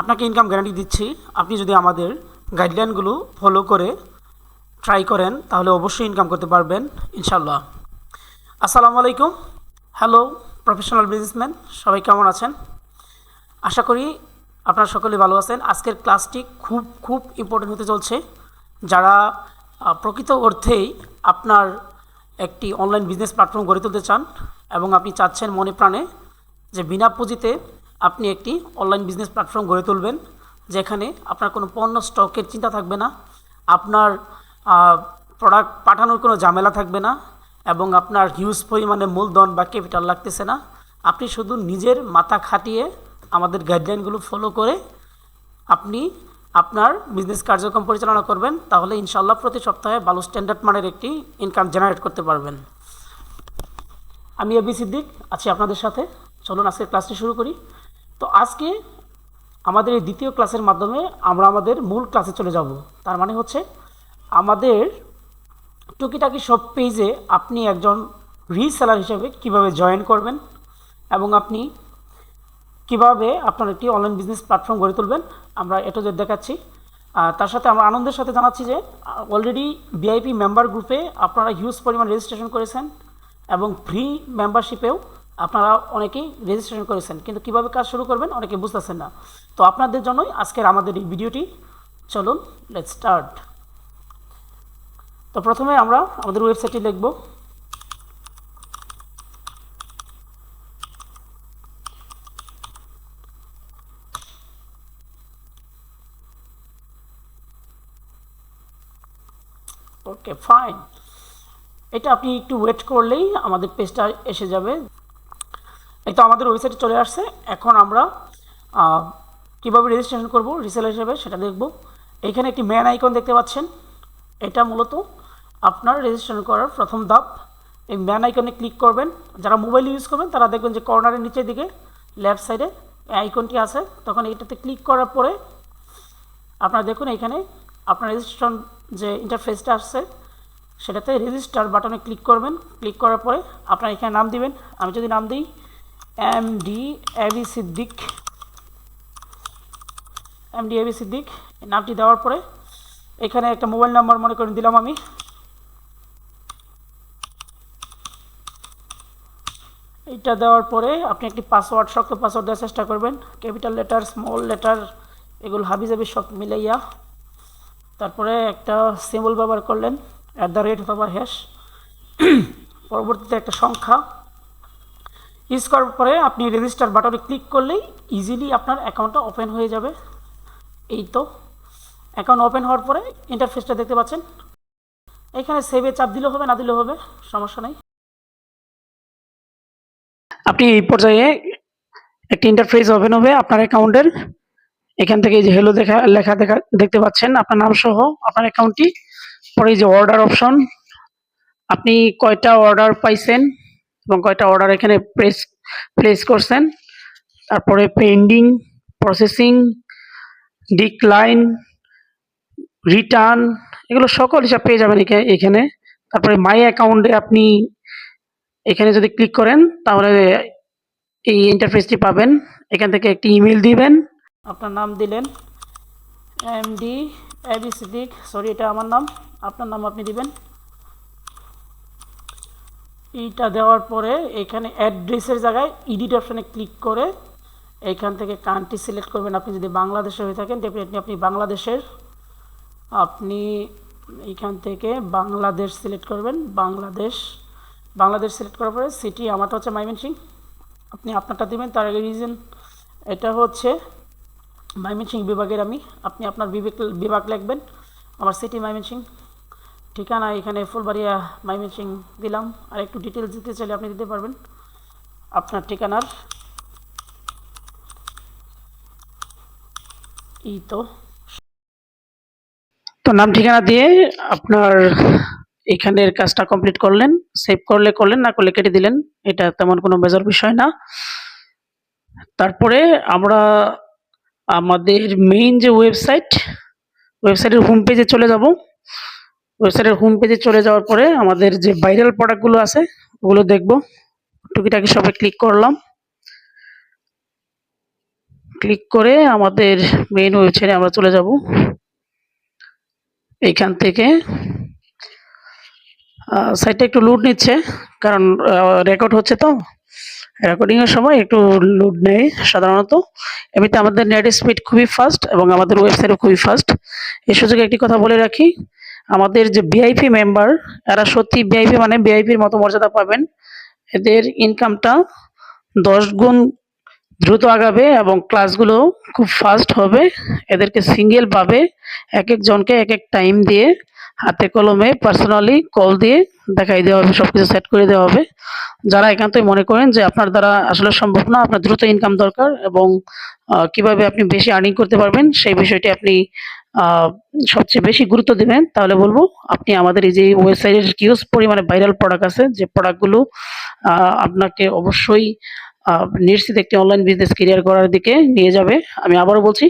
আপনাকে income guarantee দিচ্ছি। আপনি যদি আমাদের গাইডলাইনগুলো ফলো করে ট্রাই করেন, তাহলে অবশ্যই ইনকাম করতে পারবেন ইনশাল্লাহ আসসালামু আলাইকুম। হ্যালো প্রফেশনাল বিজনেসম্যান সবাই কেমন আছেন? আশা করি আপনারা সকলে ভালো আছেন। আজকের ক্লাসটি খুব খুব ইম্পর্টেন্ট হতে চলছে। যারা প্রকৃত অর্থেই আপনার একটি অনলাইন বিজনেস প্ল্যাটফর্ম গড়ে তুলতে চান এবং আপনি চাচ্ছেন মনে প্রাণে যে বিনা পুঁজিতে আপনি একটি অনলাইন বিজনেস প্ল্যাটফর্ম গড়ে তুলবেন, যেখানে আপনার কোনো পণ্য স্টকের চিন্তা থাকবে না, আপনার প্রোডাক্ট পাঠানোর কোনো ঝামেলা থাকবে না, এবং আপনার হিউজ পরিমাণে মূলধন বা ক্যাপিটাল লাগতেছে না। আপনি শুধু নিজের মাথা খাটিয়ে আমাদের গাইডলাইনগুলো ফলো করে আপনি আপনার বিজনেস কার্যক্রম পরিচালনা করবেন, তাহলে ইনশাল্লাহ প্রতি সপ্তাহে ভালো স্ট্যান্ডার্ড মানের একটি ইনকাম জেনারেট করতে পারবেন। আমি এবি সিদ্দিক, আছি আপনাদের সাথে। চলুন আজকে ক্লাসটি শুরু করি। তো আজকে আমাদের এই দ্বিতীয় ক্লাসের মাধ্যমে আমরা আমাদের মূল ক্লাসে চলে যাব। তার মানে হচ্ছে আমাদের টুকিটাকি সব পেজে আপনি একজন রিসেলার হিসেবে কীভাবে জয়েন করবেন এবং আপনি কীভাবে আপনার একটি অনলাইন বিজনেস প্ল্যাটফর্ম গড়ে তুলবেন, আমরা এটা জেড দেখাচ্ছি। তার সাথে আমরা আনন্দের সাথে জানাচ্ছি যে অলরেডি ভিআইপি মেম্বার গ্রুপে আপনারা হিউজ পরিমাণ রেজিস্ট্রেশন করেছেন এবং ফ্রি মেম্বারশিপেও আপনারা অনেকেই রেজিস্ট্রেশন করেছেন, কিন্তু কীভাবে কাজ শুরু করবেন অনেকে বুঝতেছেন না। তো আপনাদের জন্যই আজকের আমাদের এই ভিডিওটি। চলুন লেট স্টার্ট তো প্রথমে আমরা আমাদের ওয়েবসাইটটি লিখব। ওকে ফাইন এটা আপনি একটু ওয়েট করলেই আমাদের পেজটা এসে যাবে। এই তো আমাদের ওয়েবসাইটে চলে আসছে। এখন আমরা কীভাবে রেজিস্ট্রেশন করব রিসেলার হিসেবে সেটা দেখব। এখানে একটি ম্যান আইকন দেখতে পাচ্ছেন। এটা মূলত আপনার রেজিস্ট্রেশন করার প্রথম ধাপ। এই ম্যান আইকনে ক্লিক করবেন। যারা মোবাইল ইউজ করবেন, তারা দেখবেন যে কর্নারের নিচের দিকে লেফট সাইডে আইকনটি আছে। তখন এইটাতে ক্লিক করার পরে আপনারা দেখুন এখানে আপনার রেজিস্ট্রেশন যে ইন্টারফেসটা আসছে, সেটাতে রেজিস্টার বাটনে ক্লিক করবেন। ক্লিক করার পরে আপনার এখানে নাম দিবেন। আমি যদি নাম দিই M D A B Siddique M D A B Siddique নামটি দেওয়ার পরে এখানে একটা মোবাইল নাম্বার মনে করে দিলাম আমি। এইটা দেওয়ার পরে আপনি একটি পাসওয়ার্ড শক্ত পাসওয়ার্ড দেওয়ার চেষ্টা করবেন। ক্যাপিটাল লেটার স্মল লেটার এগুলো হাবিজাবি সব মিলাইয়া। তারপরে একটা সিম্বল ব্যবহার করলেন অ্যাট দ্য রেট অথবা হ্যাশ পরবর্তীতে একটা সংখ্যা। ইউজ করার পরে আপনি রেজিস্টার বাটনে ক্লিক করলেই ইজিলি আপনার অ্যাকাউন্টটা ওপেন হয়ে যাবে। এই তো। অ্যাকাউন্ট ওপেন হওয়ার পরে ইন্টারফেসটা দেখতে পাচ্ছেন। এখানে সেভে চাপ দিলেও হবে, না দিলেও হবে, সমস্যা নেই। আপনি এই পর্যায়ে একটি ইন্টারফেস ওপেন হবে আপনার অ্যাকাউন্টের এখান থেকে যে হেলো দেখা, লেখা দেখা, দেখতে পাচ্ছেন আপনার নাম সহ আপনার অ্যাকাউন্টটি পরে যে অর্ডার অপশন আপনি কয়টা অর্ডার পাইছেন? এবং কয়টা অর্ডার এখানে প্রেস প্লেস করছেন। তারপরে পেন্ডিং প্রসেসিং ডিক্লাইন রিটার্ন এগুলো সকল হিসাব পেয়ে যাবেন এখা- এখানে। তারপরে মাই অ্যাকাউন্টে আপনি এখানে যদি ক্লিক করেন, তাহলে এই ইন্টারফেসটি পাবেন। এখান থেকে একটি ইমেল দিবেন। আপনার নাম দিলেন M D A B Siddique sorry এটা আমার নাম। আপনার নাম আপনি দিবেন। এইটা দেওয়ার পরে এখানে অ্যাড্রেসের জায়গায় ইডিট অপশানে ক্লিক করে এখান থেকে কান্ট্রি সিলেক্ট করবেন। আপনি যদি বাংলাদেশে হয়ে থাকেন ডেফিনেটলি আপনি বাংলাদেশের, আপনি এইখান থেকে বাংলাদেশ সিলেক্ট করবেন। বাংলাদেশ বাংলাদেশ সিলেক্ট করার পরে সিটি আমারটা হচ্ছে মাইমেনসিং আপনি আপনারটা দেবেন, তার আগে রিজন এটা হচ্ছে ময়মনসিং বিভাগের আমি। আপনি আপনার বিবেক, বিভাগ লিখবেন, আমার সিটি ময়মনসিং ঠিকানা এখানে ফুলবাড়িয়া ময়মনসিং দিলাম। আর একটু ডিটেলস দিতে চাইলে আপনি দিতে পারবেন। আপনার ঠিকানার। এই তো। তো নাম ঠিকানা দিয়ে আপনার এখানের কাজটা কমপ্লিট করলেন সেভ করলে করলেন, না করলে কেটে দিলেন, এটা তেমন কোনো মেজর বিষয় না। তারপরে আমরা আমাদের মেইন যে ওয়েবসাইট ওয়েবসাইটের হোম পেজে চলে যাব। ওয়েবসাইটের হোম পেজে চলে যাওয়ার পরে আমাদের যে ভাইরাল প্রোডাক্টগুলো আছে, ওগুলো দেখব। টুকিটাকি সবে ক্লিক করলাম। ক্লিক করে আমাদের মেইন ওয়েবসাইটে আমরা চলে যাব। এইখান থেকে সাইটটা একটু লুট নিচ্ছে, কারণ রেকর্ড হচ্ছে তো। রেকর্ডিং এর সময় একটু লোড নেয় সাধারণত। এমনিতে আমাদের নেট স্পিড খুবই ফাস্ট এবং আমাদের ওয়েবসাইটও খুবই ফাস্ট এই সুযোগে একটি কথা বলে রাখি আমাদের যে ভিআইপি মেম্বার এরা সত্যি ভিআইপি মানে ভিআইপির মতো মর্যাদা পাবেন। এদের ইনকামটা দশ গুণ দ্রুত আগাবে এবং ক্লাসগুলো খুব ফাস্ট হবে। এদেরকে সিঙ্গেল পাবে এক একজনকে এক এক টাইম দিয়ে। হাতে কলমে পার্সোনালি কল দিয়ে দেখাই দেওয়া হবে সব কিছু সেট করে দেওয়া হবে। যারা একান্তই মনে করেন যে আপনার দ্বারা আসলে সম্ভব না, আপনার দ্রুত ইনকাম দরকার এবং কীভাবে আপনি বেশি আর্নিং করতে পারবেন, সেই বিষয়টি আপনি সবচেয়ে বেশি গুরুত্ব দিবেন, তাহলে বলব আপনি আমাদের এই যে ওয়েবসাইটের হিউজ পরিমাণে ভাইরাল প্রোডাক্ট আছে, যে প্রোডাক্টগুলো আপনাকে অবশ্যই নিশ্চিত একটি অনলাইন বিজনেস ক্যারিয়ার করার দিকে নিয়ে যাবে। আমি আবারও বলছি,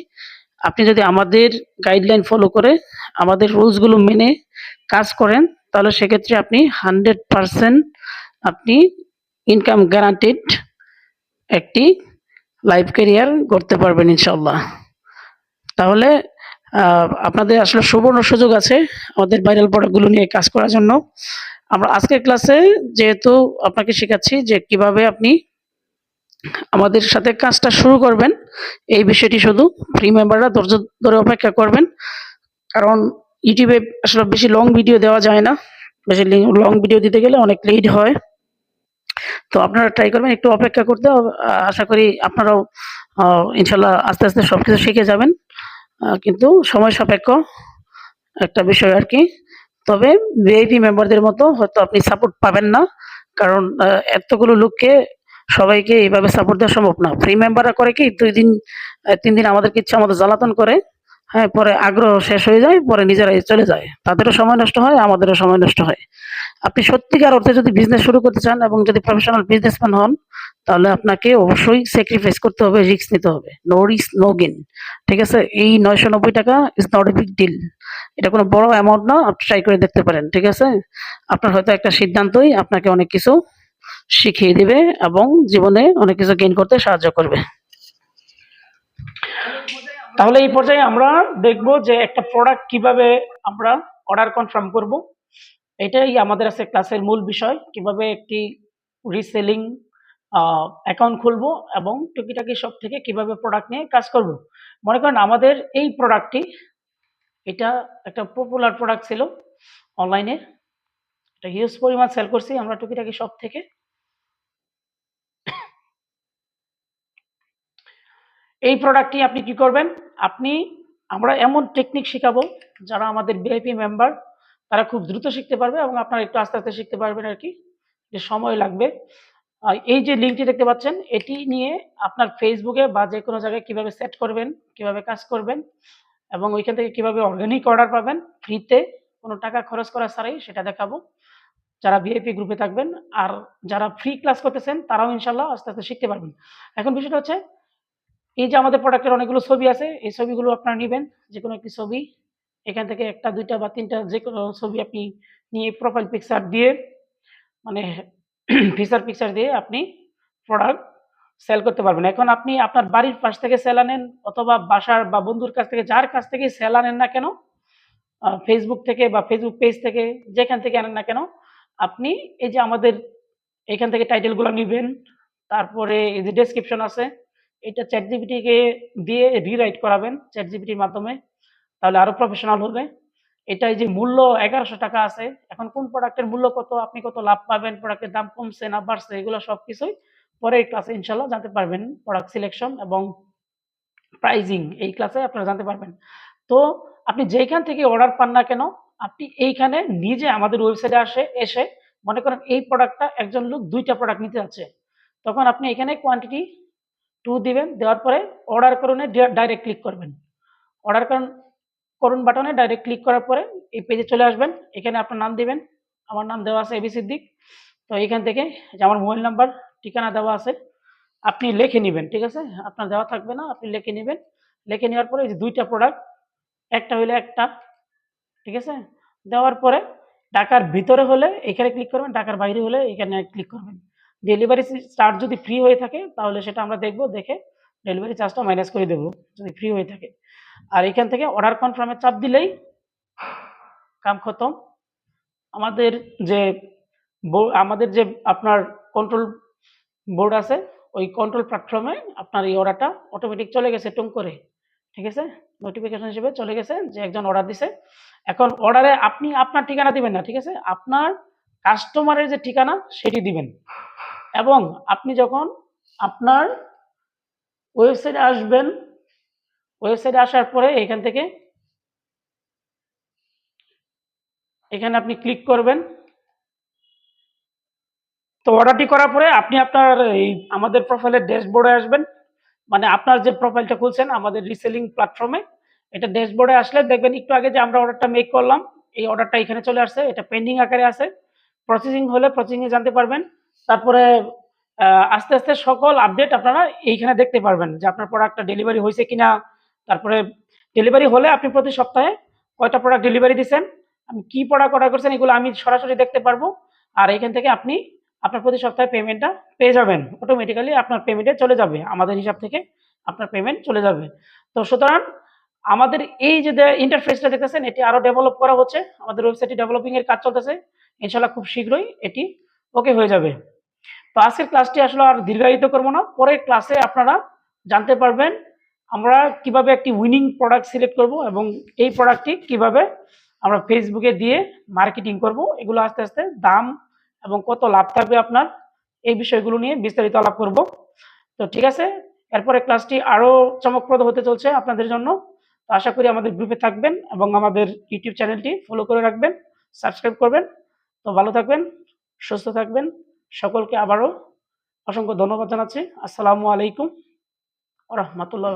আপনি যদি আমাদের গাইডলাইন ফলো করে আমাদের রুলসগুলো মেনে কাজ করেন, তাহলে সেক্ষেত্রে আপনি হান্ড্রেড পারসেন্ট আপনি ইনকাম গ্যারান্টেড একটি লাইফ ক্যারিয়ার করতে পারবেন ইনশাল্লাহ তাহলে আপনাদের আসলে সুবর্ণ সুযোগ আছে আমাদের ভাইরাল প্রোডাক্টগুলো নিয়ে কাজ করার জন্য। আমরা আজকের ক্লাসে যেহেতু আপনাকে শেখাচ্ছি যে কীভাবে আপনি আমাদের সাথে কাজটা শুরু করবেন, এই বিষয়টি শুধু ফ্রি মেম্বাররা ধৈর্য ধরে অপেক্ষা করবেন। কারণ ইউটিউবে আসলে বেশি লং ভিডিও দেওয়া যায় না, বেশি লং ভিডিও দিতে গেলে অনেক লেট হয়। তো আপনারা ট্রাই করবেন, একটু অপেক্ষা করতে আশা করি আপনারাও ইনশাল্লাহ আস্তে আস্তে সবকিছু শিখে যাবেন। কিন্তু সময় সাপেক্ষ একটা বিষয় আর কি। তবে ভিআইপি মেম্বারদের মতো হয়তো আপনি সাপোর্ট পাবেন না, কারণ এতগুলো লোককে সবাইকে এইভাবে সাপোর্ট দেওয়া সম্ভব না। ফ্রি মেম্বাররা করে কি দুই দিন তিন দিন আমাদেরকে ইচ্ছা মতো জ্বালাতন করে হ্যাঁ পরে আগ্রহ শেষ হয়ে যায়, পরে নিজেরাই চলে যায়। তাদেরও সময় নষ্ট হয়, আমাদেরও সময় নষ্ট হয়। আপনি সত্যিকার অর্থে যদি বিজনেস শুরু করতে চান এবং যদি প্রফেশনাল বিজনেসম্যান হন তাহলে আপনাকে অবশ্যই স্যাক্রিফাইস করতে হবে রিস্ক নিতে হবে। নো রিস্ক নো গেন ঠিক আছে? এই নয়শো নব্বই টাকা is not a big deal এটা কোনো বড় অ্যামাউন্ট না, আপনি ট্রাই করে দেখতে পারেন, ঠিক আছে? আপনার হয়তো একটা সিদ্ধান্তই আপনাকে অনেক কিছু শিখিয়ে দিবে এবং জীবনে অনেক কিছু গেইন করতে সাহায্য করবে। তাহলে এই পর্যায়ে আমরা দেখব যে একটা প্রোডাক্ট কীভাবে আমরা অর্ডার কনফার্ম করব। এটাই আমাদের আছে ক্লাসের মূল বিষয়। কীভাবে একটি রিসেলিং অ্যাকাউন্ট খুলবো এবং টুকিটাকি সব থেকে কীভাবে প্রোডাক্ট নিয়ে কাজ করব। মনে করেন আমাদের এই প্রোডাক্টটি এটা একটা পপুলার প্রোডাক্ট ছিল অনলাইনে এটা হিউজ পরিমাণ সেল করছি আমরা টুকিটাকি সব থেকে। এই প্রোডাক্টটি আপনি কি করবেন? আপনি, আমরা এমন টেকনিক শেখাবো যারা আমাদের ভিআইপি মেম্বার তারা খুব দ্রুত শিখতে পারবে এবং আপনারা একটু আস্তে আস্তে শিখতে পারবেন আর কি, যে সময় লাগবে। এই যে লিঙ্কটি দেখতে পাচ্ছেন, এটি নিয়ে আপনার ফেসবুকে বা যে কোনো জায়গায় কীভাবে সেট করবেন, কীভাবে কাজ করবেন এবং ওইখান থেকে কীভাবে অর্গানিক অর্ডার পাবেন ফ্রিতে কোনো টাকা খরচ করা ছাড়াই সেটা দেখাবো। যারা ভিআইপি গ্রুপে থাকবেন আর যারা ফ্রি ক্লাস করতেছেন, তারাও ইনশাল্লাহ আস্তে আস্তে শিখতে পারবেন। এখন বিষয়টা হচ্ছে, এই যে আমাদের প্রোডাক্টের অনেকগুলো ছবি আছে, এই ছবিগুলো আপনারা নেবেন যে কোনো একটি ছবি, এখান থেকে একটা, দুইটা বা তিনটা যে কোনো ছবি আপনি নিয়ে প্রোফাইল পিকচার দিয়ে মানে ফিচার পিকচার দিয়ে আপনি প্রোডাক্ট সেল করতে পারবেন। এখন আপনি আপনার বাড়ির পাশ থেকে সেল আনেন অথবা বাসার বা বন্ধুর কাছ থেকে, যার কাছ থেকে সেল আনেন না কেন ফেসবুক থেকে বা ফেসবুক পেজ থেকে, যেখান থেকে আনেন না কেন, আপনি এই যে আমাদের এখান থেকে টাইটেলগুলো নেবেন, তারপরে এই যে ডেসক্রিপশন আছে, এটা চ্যাট জিপিটিকে দিয়ে রিরাইট করাবেন চ্যাট জিপিটির মাধ্যমে, তাহলে আরও প্রফেশনাল হবে। এটাই যে মূল্য এগারোশো টাকা আছে, এখন কোন প্রোডাক্টের মূল্য কত, আপনি কত লাভ পাবেন প্রোডাক্টের দাম কমছে না বাড়ছে, এগুলো সব কিছুই পরের ক্লাসে ইনশাল্লাহ জানতে পারবেন প্রোডাক্ট সিলেকশন এবং প্রাইজিং এই ক্লাসে আপনারা জানতে পারবেন। তো আপনি যেখান থেকে অর্ডার পান না কেন, আপনি এইখানে নিজে আমাদের ওয়েবসাইটে আসে, এসে মনে করেন এই প্রোডাক্টটা একজন লোক দুইটা প্রোডাক্ট নিতে যাচ্ছে। তখন আপনি এখানে কোয়ান্টিটি টু দিবেন, দেওয়ার পরে অর্ডার করুন ডাইরেক্ট ক্লিক করবেন। অর্ডার করুন করুন বাটনে ডাইরেক্ট ক্লিক করার পরে এই পেজে চলে আসবেন। এখানে আপনার নাম দিবেন। আমার নাম দেওয়া আছে এবি সিদ্দিক তো এখান থেকে যে আমার মোবাইল নাম্বার, ঠিকানা দেওয়া আছে। আপনি লিখে নেবেন, ঠিক আছে? আপনার দেওয়া থাকবে না, আপনি লিখে নেবেন। লিখে নেওয়ার পরে এই যে দুইটা প্রোডাক্ট একটা হইলে একটা, ঠিক আছে? দেওয়ার পরে ঢাকার ভিতরে হলে এখানে ক্লিক করবেন, ঢাকার বাইরে হলে এখানে ক্লিক করবেন। ডেলিভারি চার্জ যদি ফ্রি হয়ে থাকে, তাহলে সেটা আমরা দেখব, দেখে ডেলিভারি চার্জটা মাইনাস করে দেবো, যদি ফ্রি হয়ে থাকে। আর এখান থেকে অর্ডার কনফার্মে চাপ দিলেই কাম খতম। আমাদের যে আমাদের যে আপনার কন্ট্রোল বোর্ড আছে, ওই কন্ট্রোল প্ল্যাটফর্মে আপনার এই অর্ডারটা অটোমেটিক চলে গেছে টুম করে। ঠিক আছে? নোটিফিকেশন হিসেবে চলে গেছে যে একজন অর্ডার দিছে। এখন অর্ডারে আপনি আপনার ঠিকানা দিবেন না, ঠিক আছে? আপনার কাস্টমারের যে ঠিকানা, সেটি দিবেন। এবং আপনি যখন আপনার ওয়েবসাইটে আসবেন। ওয়েবসাইটে আসার পরে এখান থেকে এখানে আপনি ক্লিক করবেন। তো অর্ডারটি করার পরে আপনি আপনার এই আমাদের প্রোফাইলের ড্যাশবোর্ডে আসবেন। মানে আপনার যে প্রোফাইলটা খুলছেন আমাদের রিসেলিং প্ল্যাটফর্মে এটা ড্যাশবোর্ডে আসলে দেখবেন একটু আগে যে আমরা অর্ডারটা মেক করলাম, এই অর্ডারটা এখানে চলে আসছে। এটা পেন্ডিং আকারে আছে। প্রসেসিং হলে প্রসেসিংয়ে জানতে পারবেন। তারপরে আস্তে আস্তে সকল আপডেট আপনারা এইখানে দেখতে পারবেন যে আপনার প্রোডাক্টটা ডেলিভারি হয়েছে কিনা। তারপরে ডেলিভারি হলে আপনি প্রতি সপ্তাহে কয়টা প্রোডাক্ট ডেলিভারি দিচ্ছেন আপনি কী প্রোডাক্ট অর্ডার করছেন, এগুলো আমি সরাসরি দেখতে পারব। আর এখান থেকে আপনি আপনার প্রতি সপ্তাহে পেমেন্টটা পেয়ে যাবেন। অটোমেটিক্যালি আপনার পেমেন্টে চলে যাবে। আমাদের হিসাব থেকে আপনার পেমেন্ট চলে যাবে। তো সুতরাং আমাদের এই যে ইন্টারফেসটা দেখতেছেন, এটি আরও ডেভেলপ করা হচ্ছে। আমাদের ওয়েবসাইটটি ডেভেলপিংয়ের কাজ চলতেছে। ইনশাল্লাহ খুব শীঘ্রই এটি ওকে হয়ে যাবে। তো আজকের ক্লাসটি আসলে আর দীর্ঘায়িত করব না। পরের ক্লাসে আপনারা জানতে পারবেন আমরা কীভাবে একটি উইনিং প্রোডাক্ট সিলেক্ট করব এবং এই প্রোডাক্টটি কীভাবে আমরা ফেসবুকে দিয়ে মার্কেটিং করব। এগুলো আস্তে আস্তে দাম এবং কত লাভ থাকবে আপনার, এই বিষয়গুলো নিয়ে বিস্তারিত আলাপ করব। তো ঠিক আছে, এরপরে ক্লাসটি আরও চমকপ্রদ হতে চলছে আপনাদের জন্য। তো আশা করি আমাদের গ্রুপে থাকবেন এবং আমাদের ইউটিউব চ্যানেলটি ফলো করে রাখবেন সাবস্ক্রাইব করবেন। তো ভালো থাকবেন, সুস্থ থাকবেন। সকলকে আবারও অসংখ্য ধন্যবাদ জানাচ্ছি। আসসালামু আলাইকুম রহমতুল্লাহ